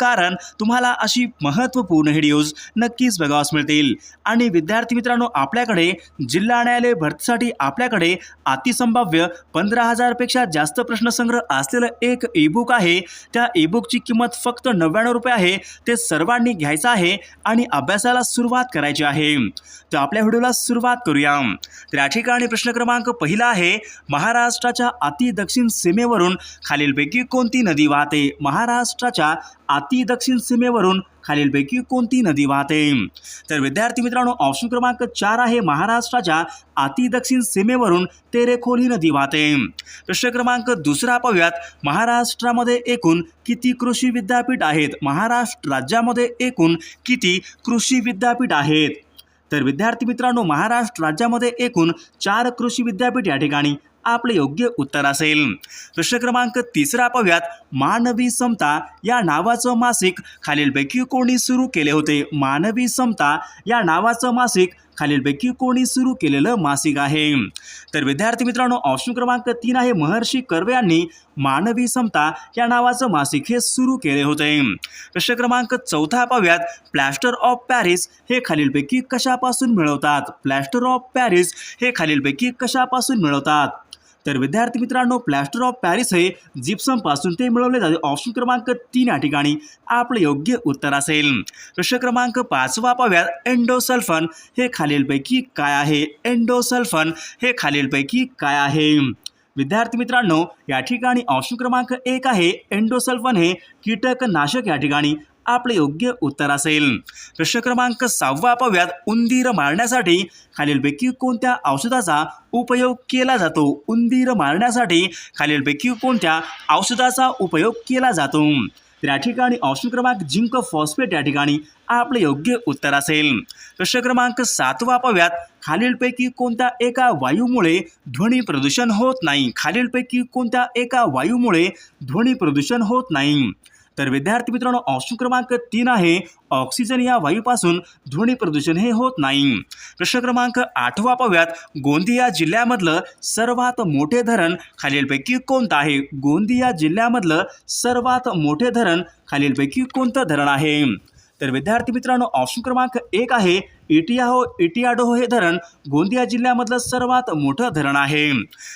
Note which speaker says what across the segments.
Speaker 1: कारण तुम्हाला अशी महत्त्वपूर्ण व्हिडिओज नक्कीच बघावास मिळतील. आणि विद्यार्थी मित्रांनो आपल्याकडे जिल्हा न्यायालय भरतीसाठी आपल्याकडे अतिसंभाव्य पंधरा हजारपेक्षा जास्त प्रश्नसंग्रह असलेलं एक ईबुक आहे. त्या ईबुकची किंमत फक्त नव्याण्णव रुपये आहे. ते सर्वांनी घ्यायचं आहे आणि अभ्यासाला सुरुवात करायची आहे. तर आपल्या व्हिडिओला सुरुवात करूया. तर या ठिकाणी प्रश्न क्रमांक पहिला आहे. महाराष्ट्राच्या अति दक्षिण सीमेवरून खालीलपैकी कोणती नदी वाहते? महाराष्ट्राच्या अति दक्षिण सीमेवरून खालीलपैकी कोणती नदी वाहते? तर विद्यार्थी मित्रांनो ऑप्शन क्रमांक चार आहे महाराष्ट्राच्या अति दक्षिण सीमेवरून तेरेखोल ही नदी वाहते. प्रश्न क्रमांक दुसरा पाहूयात. महाराष्ट्रामध्ये एकूण किती कृषी विद्यापीठ आहेत? महाराष्ट्र राज्यामध्ये एकूण किती कृषी विद्यापीठ आहेत? तर विद्यार्थी मित्रांनो महाराष्ट्र राज्यामध्ये एकूण चार कृषी विद्यापीठ या ठिकाणी आपले योग्य उत्तर असेल. प्रश्न क्रमांक तिसरा पाहूयात. मानवी समता या नावाचं मासिक खालीलपैकी कोणी सुरू केले होते? मानवी समता या नावाचं मासिक खालीलपैकी कोणी सुरू केलेलं मासिक आहे. तर विद्यार्थी मित्रांनो ऑप्शन क्रमांक तीन आहे महर्षी कर्वे यांनी मानवी समता या नावाचं मासिक हे सुरू केले होते. प्रश्न क्रमांक चौथा पाहूयात. प्लॅस्टर ऑफ पॅरिस हे खालीलपैकी कशापासून मिळवतात? प्लॅस्टर ऑफ पॅरिस हे खालीलपैकी कशापासून मिळवतात? तर विद्यार्थी मित्रांनो प्लॅस्टर ऑफ पॅरिस हे जिप्समपासून ते मिळवले जाते. ऑप्शन क्रमांक तीन या ठिकाणी आपलं योग्य उत्तर असेल. प्रश्न क्रमांक पाचवा पाहूयात. एंडोसल्फन हे खालीलपैकी काय आहे? एंडोसल्फन हे खालीलपैकी काय आहे? विद्यार्थी मित्रांनो या ठिकाणी ऑप्शन क्रमांक एक आहे. एंडोसल्फन हे कीटकनाशक या ठिकाणी आपले योग्य उत्तर असेल. प्रश्न क्रमांक सहावा पाहूयात. उंदीर मारण्यासाठी खालीलपैकी कोणत्या औषधाचा उपयोग केला जातो? उंदीर मारण्यासाठी खालीलपैकी कोणत्या औषधाचा उपयोग केला जातो? तर या ठिकाणी ऑप्शन क्रमांक जिंक फॉस्फेट या ठिकाणी आपले योग्य उत्तर असेल. प्रश्न क्रमांक सातवा पाहूयात. खालीलपैकी कोणत्या एका वायूमुळे ध्वनी प्रदूषण होत नाही? खालीलपैकी कोणत्या एका वायूमुळे ध्वनी प्रदूषण होत नाही? तर विद्यार्थी मित्रांनो ऑप्शन क्रमांक तीन आहे ऑक्सिजन या वायूपासून ध्वनी प्रदूषण हे होत नाही. प्रश्न क्रमांक आठवा पाहूयात गोंदिया जिल्ह्यामधलं सर्वात मोठे धरण खालीलपैकी कोणतं आहे? गोंदिया जिल्ह्यामधलं सर्वात मोठे धरण खालीलपैकी कोणतं धरण आहे? तर विद्यार्थी मित्रांनो ऑप्शन क्रमांक एक आहे इटियाहो इटियाडोहो हे धरण गोंदिया जिल्ह्यामधलं सर्वात मोठं धरण आहे.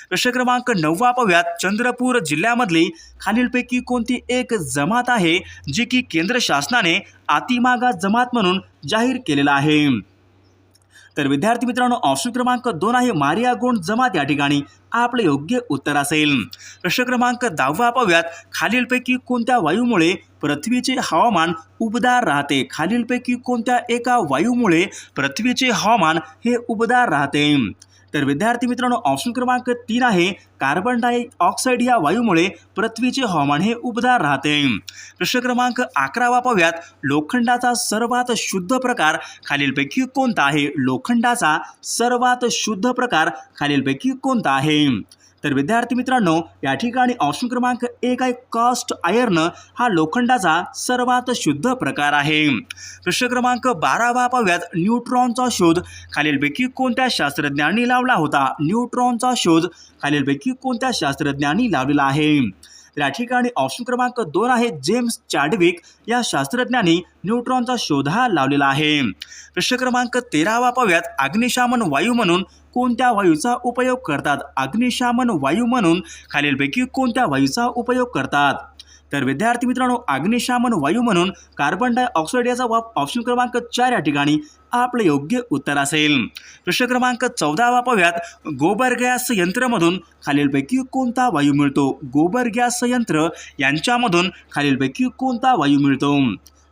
Speaker 1: प्रश्न क्रमांक नववा पाहूयात. चंद्रपूर जिल्ह्यामधली खालीलपैकी कोणती एक जमात आहे जी की केंद्र शासनाने अतिमागा जमात म्हणून जाहीर केलेला आहे? तर विद्यार्थी मित्रांनो ऑप्शन क्रमांक दोन आहे मारिया गोंड जमात. या ठिकाणी आपले योग्य उत्तर असेल. प्रश्न क्रमांक दहावा पाहूयात. खालीलपैकी कोणत्या वायूमुळे पृथ्वीचे हवामान उबदार राहते? खालीलपैकी कोणत्या एका वायूमुळे पृथ्वीचे हवामान हे उबदार राहते? तर विद्यार्थी मित्रांनो ऑप्शन क्रमांक तीन आहे कार्बन डायऑक्साईड या वायूमुळे पृथ्वीचे हवामान हे उबदार राहते. प्रश्न क्रमांक अकरावा पाहूयात लोखंडाचा सर्वात शुद्ध प्रकार खालीलपैकी कोणता आहे? लोखंडाचा सर्वात शुद्ध प्रकार खालीलपैकी कोणता आहे? तर विद्यार्थी मित्रांनो या ठिकाणी ऑप्शन क्रमांक एक आहे कास्ट आयर्न हा लोखंडाचा सर्वात शुद्ध प्रकार आहे. प्रश्न क्रमांक बारावा पाहूयात. न्यूट्रॉनचा शोध. खालीलपैकी कोणत्या शास्त्रज्ञांनी लावला होता? न्यूट्रॉनचा शोध. खालीलपैकी कोणत्या शास्त्रज्ञांनी लावलेला आहे? तर या ठिकाणी ऑप्शन क्रमांक दोन आहे जेम्स चॅडविक. या शास्त्रज्ञांनी न्यूट्रॉनचा शोधा लावलेला आहे. प्रश्न क्रमांक तेरावा पाहूयात. अग्निशामन वायू म्हणून कोणत्या वायूचा उपयोग करतात? अग्निशामन वायू म्हणून खालीलपैकी कोणत्या वायूचा उपयोग करतात? तर विद्यार्थी मित्रांनो अग्निशामन वायू म्हणून कार्बन डायऑक्साईड याचा वाप ऑप्शन क्रमांक चार या ठिकाणी आपलं योग्य उत्तर असेल. प्रश्न क्रमांक चौदावा पाहूयात गोबर गॅस यंत्रमधून खालीलपैकी कोणता वायू मिळतो? गोबर गॅस यंत्र यांच्यामधून खालीलपैकी कोणता वायू मिळतो?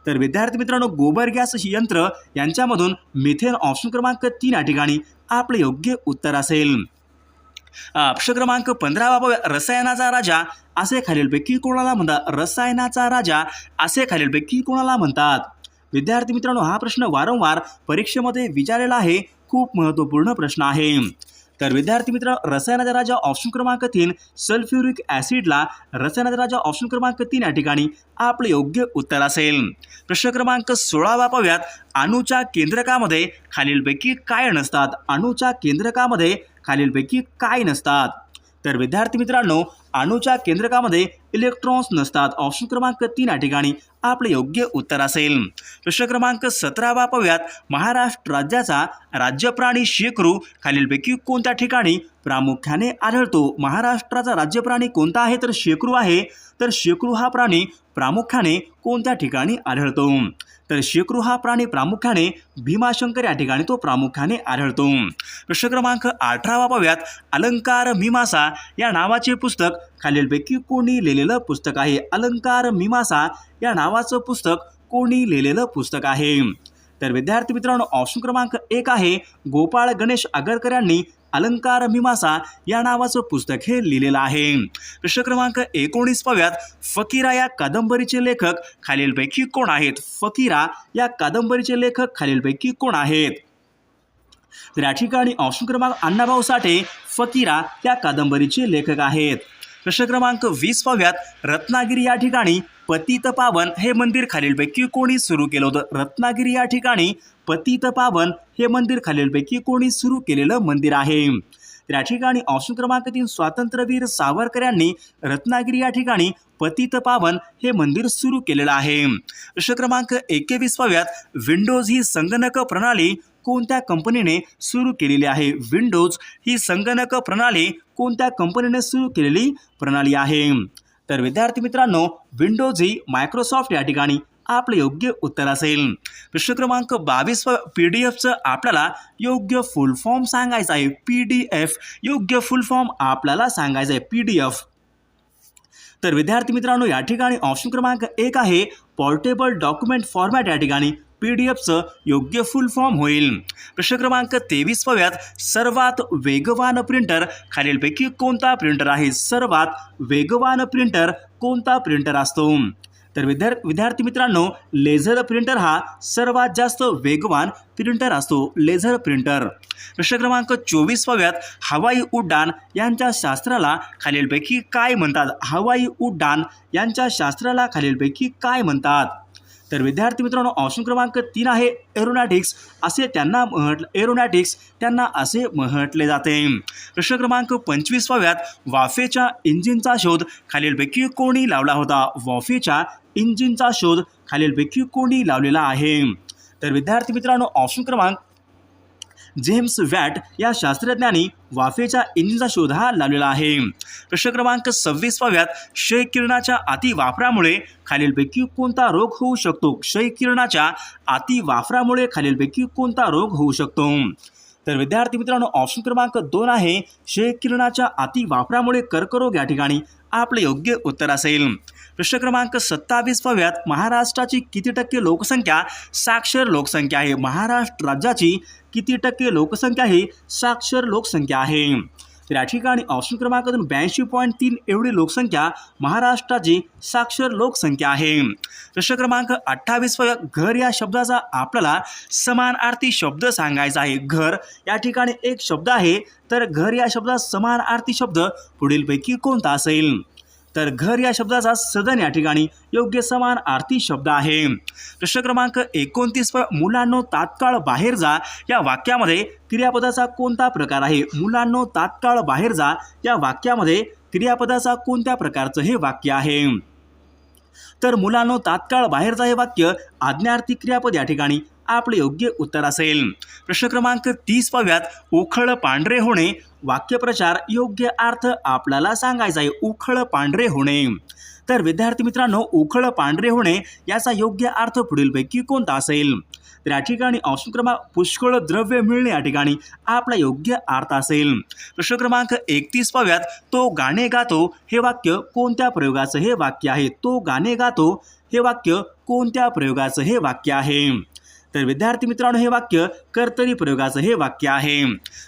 Speaker 1: तर विद्यार्थी मित्रांनो गोबर गॅस यंत्र यांच्यामधून मिथेन ऑप्शन क्रमांक तीन या ठिकाणी आपलं योग्य उत्तर असेल. प्रश्न क्रमांक पंधरावा पाहूया रसायनाचा राजा असे खालीलपैकी कोणाला म्हणतात? रसायनाचा राजा असे खालीलपैकी कोणाला म्हणतात? विद्यार्थी मित्रांनो हा प्रश्न वारंवार परीक्षेमध्ये विचारलेला आहे. खूप महत्त्वपूर्ण प्रश्न आहे. तर विद्यार्थी मित्र रसायनाचा राजा ऑप्शन क्रमांक तीन सल्फ्युरिक ॲसिडला रसायनाचा राजा ऑप्शन क्रमांक तीन या ठिकाणी आपले योग्य उत्तर असेल. प्रश्न क्रमांक सोळावा पाहूयात अणूच्या केंद्रकामध्ये खालीलपैकी काय नसतात अणूच्या केंद्रकामध्ये खालीलपैकी काय नसतात. तर विद्यार्थी मित्रांनो अणूच्या केंद्रकामध्ये इलेक्ट्रॉन्स नसतात. ऑप्शन क्रमांक तीन या ठिकाणी आपले योग्य उत्तर असेल. प्रश्न क्रमांक सतरावा पाहूयात महाराष्ट्र राज्याचा राज्यप्राणी शेकरू खालीलपैकी कोणत्या ठिकाणी प्रामुख्याने आढळतो? महाराष्ट्राचा राज्यप्राणी कोणता आहे? तर शेकरू आहे. तर शेकरू हा प्राणी प्रामुख्याने कोणत्या ठिकाणी आढळतो? तर शेकरू हा प्राणी प्रामुख्याने भीमाशंकर या ठिकाणी तो प्रामुख्याने आढळतो. प्रश्न क्रमांक अठरावा पाहूयात अलंकार मीमासा या नावाचे पुस्तक खालीलपैकी कोणी लिहिलेलं पुस्तक आहे? अलंकार मीमासा या नावाचं पुस्तक कोणी लिहिलेलं पुस्तक आहे? तर विद्यार्थी मित्रांनो ऑप्शन क्रमांक एक आहे. गोपाळ गणेश आगरकर यांनी अलंकार मीमासा या नावाचं पुस्तक हे लिहिलेलं आहे. प्रश्न क्रमांक एकोणीस पाव्यात फकीरा या कादंबरीचे लेखक खालीलपैकी कोण आहेत? फकीरा या कादंबरीचे लेखक खालीलपैकी कोण आहेत? तर या ठिकाणी ऑप्शन क्रमांक अण्णाभाऊ साठे फकीरा या कादंबरीचे लेखक आहेत. प्रश्न क्रमांक वीस पाव्यात रत्नागिरी या ठिकाणी पतित पावन हे मंदिर खालीलपैकी कोणी सुरू केलं होतं? रत्नागिरी या ठिकाणी पतित पावन हे मंदिर खालीलपैकी कोणी सुरू केलेलं मंदिर आहे. तर या ठिकाणी ऑप्शन क्रमांक तीन स्वातंत्र्यवीर सावरकर यांनी रत्नागिरी या ठिकाणी पतित पावन हे मंदिर सुरू केलेलं आहे. प्रश्न क्रमांक एकेवीस पाव्यात विंडोज ही संगणक प्रणाली कोणत्या कंपनीने सुरू केलेली आहे? विंडोज ही संगणक प्रणाली कोणत्या कंपनीने सुरू केलेली प्रणाली आहे? तर विद्यार्थी मित्रांनो विंडोज ही मायक्रोसॉफ्ट या ठिकाणी आपलं योग्य उत्तर असेल. प्रश्न क्रमांक बावीस पी डी एफचं आपल्याला योग्य फुल फॉर्म सांगायचं आहे. पी डी एफ योग्य फुल फॉर्म आपल्याला सांगायचं आहे. पी डी एफ तर विद्यार्थी मित्रांनो या ठिकाणी ऑप्शन क्रमांक एक आहे. पोर्टेबल डॉक्युमेंट फॉर्मॅट या ठिकाणी पी डी एफचं योग्य फुल फॉर्म होईल. प्रश्न क्रमांक तेवीस पाव्यात सर्वात वेगवान प्रिंटर खालीलपैकी कोणता प्रिंटर आहे? सर्वात वेगवान प्रिंटर कोणता प्रिंटर असतो? तर विद्यार विद्यार्थी मित्रांनो लेझर प्रिंटर हा सर्वात जास्त वेगवान प्रिंटर असतो लेझर प्रिंटर प्रश्न क्रमांक चोवीस पाव्यात हवाई उड्डाण यांच्या शास्त्राला खालीलपैकी काय म्हणतात? हवाई उड्डाण यांच्या शास्त्राला खालीलपैकी काय म्हणतात? तर विद्यार्थी मित्रांनो ऑप्शन क्रमांक तीन आहे एरोनॅटिक्स असे त्यांना म्हटलं एरोनॅटिक्स त्यांना असे म्हटले जाते. प्रश्न क्रमांक पंचवीसवाव्यात वाफेच्या इंजिनचा शोध खालीलपैकी कोणी लावला होता? वाफेच्या इंजिनचा शोध खालीलपैकी कोणी लावलेला आहे? तर विद्यार्थी मित्रांनो ऑप्शन क्रमांक जेम्स वॅट या शास्त्रज्ञांनी वाफेच्या इंजिनचा शोध हा लावलेला आहे. प्रश्न क्रमांक सव्वीस पाव्यात क्षय किरणाच्या खालीलपैकी कोणता रोग होऊ शकतो? क्षय किरणाच्या खालीलपैकी कोणता रोग होऊ शकतो? तर विद्यार्थी मित्रांनो ऑप्शन क्रमांक दोन आहे क्षय किरणाच्या अति वापरामुळे कर्करोग या ठिकाणी आपले योग्य उत्तर असेल. प्रश्न क्रमांक सत्तावीस पाव्यात महाराष्ट्राची किती टक्के लोकसंख्या? साक्षर लोकसंख्या आहे. महाराष्ट्र राज्याची किती टक्के लोकसंख्या ही साक्षर लोकसंख्या आहे. तर या ठिकाणी ऑप्शन क्रमांक दोन ब्याऐंशी पॉईंट तीन एवढी लोकसंख्या महाराष्ट्राची साक्षर लोकसंख्या आहे. प्रश्न क्रमांक अठ्ठावीस घर या शब्दाचा आपल्याला समानार्थी शब्द सांगायचा आहे. घर या ठिकाणी एक शब्द आहे. तर घर या शब्दात समानार्थी शब्द पुढीलपैकी कोणता असेल? तर घर या शब्दाचा सदन या ठिकाणी योग्य समान आरती शब्द आहे. प्रश्न क्रमांक एकोणतीस मुलांनो तात्काळ बाहेर जा. या वाक्यामध्ये क्रियापदाचा कोणता प्रकार आहे? मुलांनो तात्काळ बाहेर जा. या वाक्यामध्ये क्रियापदाचा कोणत्या प्रकारचं हे वाक्य आहे? तर मुलांनो तात्काळ बाहेरचा हे वाक्य आज्ञार्थी क्रियापद या ठिकाणी आपले योग्य उत्तर असेल. प्रश्न क्रमांक तीस पाव्यात उखळ पांढरे होणे वाक्यप्रचार योग्य अर्थ आपल्याला सांगायचा आहे. उखळ पांढरे होणे. तर विद्यार्थी मित्रांनो उखळ पांढरे होणे याचा योग्य अर्थ पुढीलपैकी कोणता असेल? तर या ठिकाणी ऑप्शन क्रमांक पुष्कळ द्रव्य मिळणे या ठिकाणी आपला योग्य अर्थ असेल. प्रश्न क्रमांक एकतीस पाव्यात तो गाणे गातो हे वाक्य कोणत्या प्रयोगाचं हे वाक्य आहे? तो गाणे गातो हे वाक्य कोणत्या प्रयोगाचं हे वाक्य आहे? तर विद्यार्थी मित्रांनो हे वाक्य कर्तरी प्रयोगाचं हे वाक्य आहे.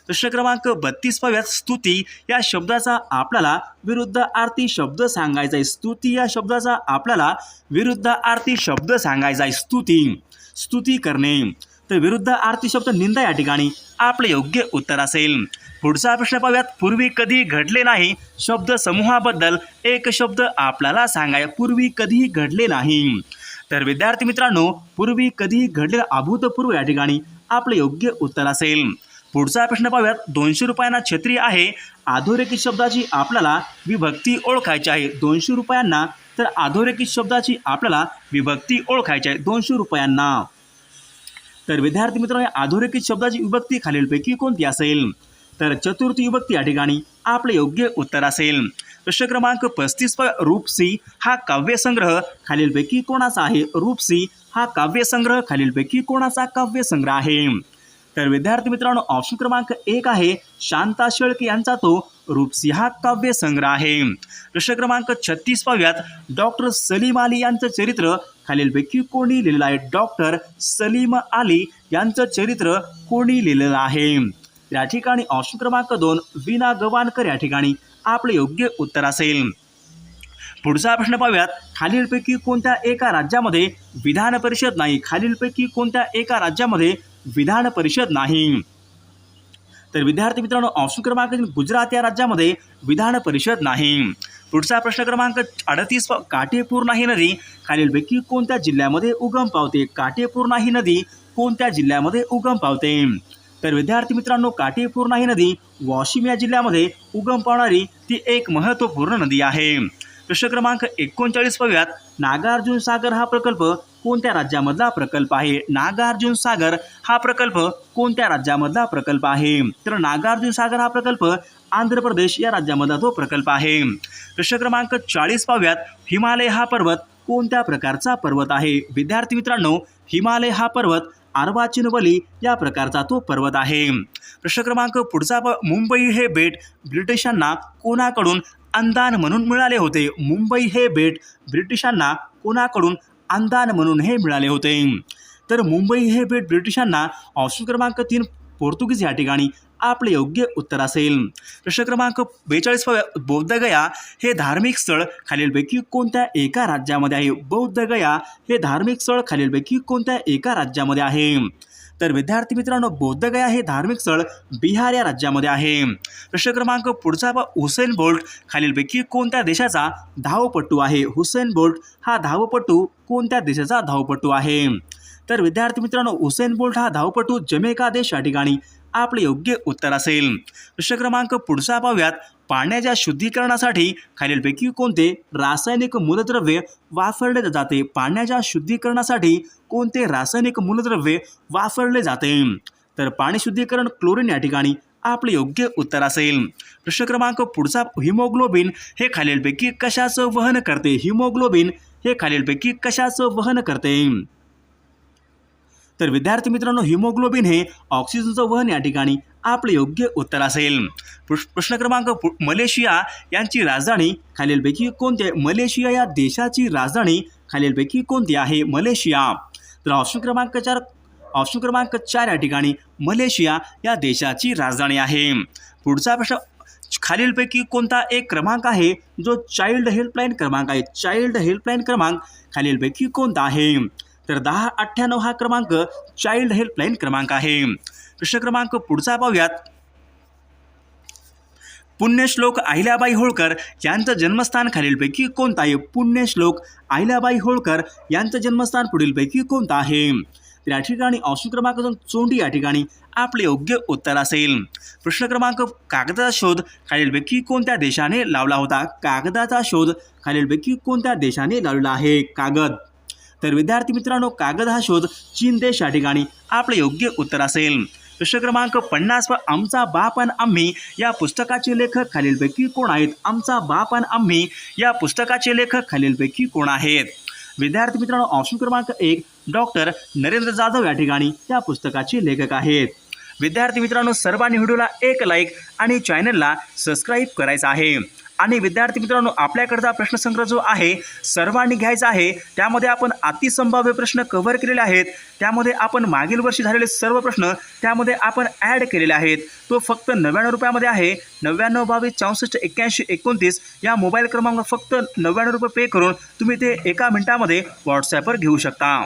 Speaker 1: प्रश्न क्रमांक बत्तीस पाव्यात स्तुती या शब्दाचा आपल्याला विरुद्ध आरती शब्द सांगायचा आहे. स्तुती या शब्दाचा आपल्याला विरुद्ध आरती शब्द सांगायचा आहे. स्तुती स्तुती करणे. तर विरुद्ध आरती शब्द निंदा या ठिकाणी आपले योग्य उत्तर असेल. पुढचा प्रश्न पाहूयात. पूर्वी कधी घडले नाही? शब्द समूहाबद्दल एक शब्द आपल्याला सांगाय पूर्वी कधी घडले नाही? तर विद्यार्थी मित्रांनो पूर्वी कधी घडलेलं अभूतपूर्व या ठिकाणी आपलं योग्य उत्तर असेल? पुढचा प्रश्न पाहूयात. दोनशे रुपयांना छत्री आहे. अधोरेखित शब्दाची आपल्याला विभक्ती ओळखायची आहे. दोनशे रुपयांना तर अधोरेखित शब्दाची आपल्याला विभक्ती ओळखायची आहे. दोनशे रुपयांना. तर विद्यार्थी मित्रांनो या अधोरेखित शब्दाची विभक्ती खालीलपैकी कोणती असेल? तर चतुर्थी विभक्ती या ठिकाणी आपले योग्य उत्तर असेल. प्रश्न क्रमांक पस्तीस रूपसी हा काव्यसंग्रह खालीलपैकी कोणाचा आहे? रूपसी हा काव्यसंग्रह खालीलपैकी कोणाचा काव्यसंग्रह आहे? तर विद्यार्थी मित्रांनो ऑप्शन क्रमांक एक आहे शांता शेळके यांचा तो. रूपसी हा काव्यसंग्रह आहे. प्रश्न क्रमांक छत्तीस पाव्यात डॉक्टर सलीम अली यांचं चरित्र खालीलपैकी कोणी लिहिलेलं आहे? डॉक्टर सलीम अली यांचं चरित्र कोणी लिहिलेलं आहे? या ठिकाणी ऑप्शन क्रमांक दोन विना गवानकर या ठिकाणी. आपले योग्य उत्तर असेल. पुढचा प्रश्न पाहूयात खालीलपैकी कोणत्या एका राज्यामध्ये विधान परिषद नाही? खालीलपैकी कोणत्या एका राज्यामध्ये विधान परिषद नाही? तर विद्यार्थी मित्रांनो ऑप्शन क्रमांक गुजरात या राज्यामध्ये विधान परिषद नाही. पुढचा प्रश्न क्रमांक अडतीस काटेपूर्णा ही नदी. खालीलपैकी कोणत्या जिल्ह्यामध्ये उगम पावते? काटेपूर्णा ही नदी कोणत्या जिल्ह्यामध्ये उगम पावते? तर विद्यार्थी मित्रांनो काटेपूर्णा ही नदी वाशिम या जिल्ह्यामध्ये उगम पावणारी ती एक महत्त्वपूर्ण नदी आहे. प्रश्न क्रमांक एकोणचाळीस पाहूयात नागार्जुन सागर हा प्रकल्प कोणत्या राज्यामधला प्रकल्प आहे? नागार्जुन सागर हा प्रकल्प कोणत्या राज्यामधला प्रकल्प आहे? तर नागार्जुन सागर हा प्रकल्प आंध्र प्रदेश या राज्यामधला तो प्रकल्प आहे. प्रश्न क्रमांक चाळीस पाहूयात. हिमालय हा पर्वत कोणत्या प्रकारचा पर्वत आहे? विद्यार्थी मित्रांनो हिमालय हा पर्वत अर्वाचिनवली या प्रकारचा तो पर्वत आहे. प्रश्न क्रमांक पुढचा प- मुंबई हे बेट ब्रिटिशांना कोणाकडून अंदान म्हणून मिळाले होते? मुंबई हे बेट ब्रिटिशांना कोणाकडून अंदान म्हणून हे मिळाले होते? तर मुंबई हे बेट ब्रिटिशांना ऑप्शन क्रमांक तीन पोर्तुगीज या ठिकाणी आपले योग्य उत्तर असेल. प्रश्न क्रमांक बेचाळीस बौद्धगया हे धार्मिक स्थळ खालीलपैकी कोणत्या एका राज्यामध्ये आहे? बौद्धगया हे धार्मिक स्थळ खालीलपैकी कोणत्या एका राज्यामध्ये आहे? तर विद्यार्थी मित्रांनो बौद्धगया हे धार्मिक स्थळ बिहार या राज्यामध्ये आहे. प्रश्न क्रमांक पुढचा पहा, हुसेन बोल्ट खालीलपैकी कोणत्या देशाचा धावपटू आहे? हुसेन बोल्ट हा धावपटू कोणत्या देशाचा धावपटू आहे? तर विद्यार्थी मित्रांनो हुसेन बोल्ट हा धावपटू जमेका देश या ठिकाणी आपले योग्य उत्तर असेल. प्रश्न क्रमांक पुढचा पाहूयात. पाण्याच्या शुद्धीकरणासाठी खालीलपैकी कोणते रासायनिक मूलद्रव्य वापरले जाते? पाण्याच्या शुद्धीकरणासाठी कोणते रासायनिक मूलद्रव्य वापरले जाते? तर पाणी शुद्धीकरण क्लोरीन या ठिकाणी आपले योग्य उत्तर असेल. प्रश्न क्रमांक पुढचा हिमोग्लोबिन हे खालीलपैकी कशाचं वहन करते? हिमोग्लोबिन हे खालीलपैकी कशाचं वहन करते? तर विद्यार्थी मित्रांनो हिमोग्लोबिन हे ऑक्सिजनचं वहन या ठिकाणी आपले योग्य उत्तर असेल. प्रश्न क्रमांक पु- मलेशिया यांची राजधानी खालीलपैकी कोणती आहे? मलेशिया या देशाची राजधानी खालीलपैकी कोणती आहे? मलेशिया. तर ऑप्शन क्रमांक चार ऑप्शन क्रमांक चार या ठिकाणी मलेशिया या देशाची राजधानी आहे. पुढचा प्रश्न खालीलपैकी कोणता एक क्रमांक आहे? जो चाइल्ड हेल्पलाईन क्रमांक आहे. चाइल्ड हेल्पलाईन क्रमांक खालीलपैकी कोणता आहे? तर दहा अठ्ठ्याण्णव हा क्रमांक चाइल्ड हेल्पलाईन क्रमांक आहे. प्रश्न क्रमांक पुढचा पाहूयात. पुण्यश्लोक अहिल्याबाई होळकर यांचं जन्मस्थान खालीलपैकी कोणतं आहे? पुण्यश्लोक अहिल्याबाई होळकर यांचं जन्मस्थान पुढीलपैकी कोणतं आहे? तर या ठिकाणी ऑप्शन क्रमांक दोन चोंडी या ठिकाणी आपले योग्य उत्तर असेल. प्रश्न क्रमांक कागदाचा शोध खालीलपैकी कोणत्या देशाने लावला होता? कागदाचा शोध खालीलपैकी कोणत्या देशाने लावलेला आहे? कागद. तर विद्यार्थी मित्रांनो कागद हा शोध चीन देश या ठिकाणी आपले योग्य उत्तर असेल. प्रश्न क्रमांक पन्नास व आमचा बाप आणि आम्ही या पुस्तकाचे लेखक खालीलपैकी कोण आहेत? आमचा बाप आणि आम्ही या पुस्तकाचे लेखक खालीलपैकी कोण आहेत? विद्यार्थी मित्रांनो ऑप्शन क्रमांक एक डॉक्टर नरेंद्र जाधव या ठिकाणी या पुस्तकाचे लेखक आहेत. विद्यार्थी मित्रांनो सर्वांनी व्हिडिओला एक लाईक आणि चॅनलला सबस्क्राईब करायचं आहे. आणि विद्यार्थी मित्रांनो आपल्याकडचा प्रश्नसंग्रह जो आहे सर्वांनी घ्यायचा आहे. त्यामध्ये आपण अतिसंभाव्य प्रश्न कव्हर केलेले आहेत. त्यामध्ये आपण मागील वर्षी झालेले सर्व प्रश्न त्यामध्ये आपण ॲड केलेले आहेत. तो फक्त नव्याण्णव रुपयामध्ये आहे. नव्याण्णव बावीस चौसष्ट एक्क्याऐंशी एकोणतीस या मोबाईल क्रमांक फक्त नव्याण्णव रुपये पे करून तुम्ही ते एका मिनिटामध्ये व्हॉट्सॲपवर घेऊ शकता.